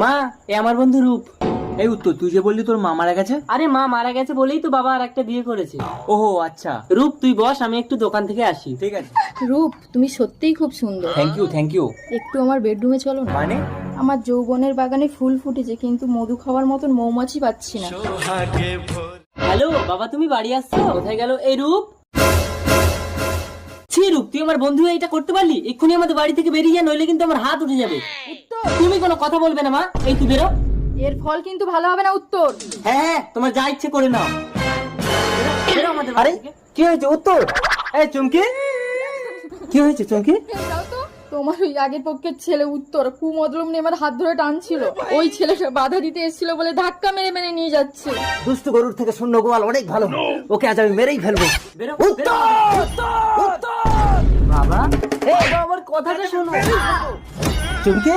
মা এ আমার বন্ধু রূপ। এই উত্তর তুই যে বললি তোর মা মারা গেছে? আরে মা মারা গেছে বলেই তো বাবা আর একটা বিয়ে করেছে। ওহো আচ্ছা। রূপ তুই বস আমি একটু দোকান থেকে আসি। ঠিক আছে। রূপ তুমি সত্যিই খুব সুন্দর। থ্যাংক ইউ থ্যাংক ইউ একটু আমার বেডরুমে চলো না। মানে? আমার যৌবনের বাগানে ফুল ফুটেছে কিন্তু মধু খাওয়ার মতন মৌমাছি পাচ্ছি না। হ্যালো বাবা তুমি বাড়ি আসছো? কোথায় গেল? এই রূপ? ছি রূপ তুই আমার বন্ধু হয়ে এটা করতে পারলি? এক্ষুনি আমাদের বাড়ি থেকে বেরিয়ে যা নইলে কিন্তু আমার হাত উঠে যাবে। তুমি কোনো কথা বলবে না মা? এই তুই বেরো। এর ফল কিন্তু ভালো হবে না উত্তর। হ্যাঁ হ্যাঁ তোমার যা ইচ্ছে করে নাও। বেরো, বেরো আমাদের বাড়ি কি হয়েছে? উত্তর? এই চুমকি? কি হয়েছে চুমকি? তোমার ওই আগের পক্ষের ছেলে উত্তর। কুমদলম নিয়ে আমার হাত ধরে টানছিল। ওই ছেলেটা বাধা দিতে এসেছিল বলে ধাক্কা মেরে মেরে নিয়ে যাচ্ছে। দুষ্ট গরুর থেকে শূন্য গোয়াল অনেক ভালো। ওকে আজ আমি মেরেই ফেলব। বেরো বেরো। বাবা। এই বাবা, আমার কথাটা শোনো। চুমকে?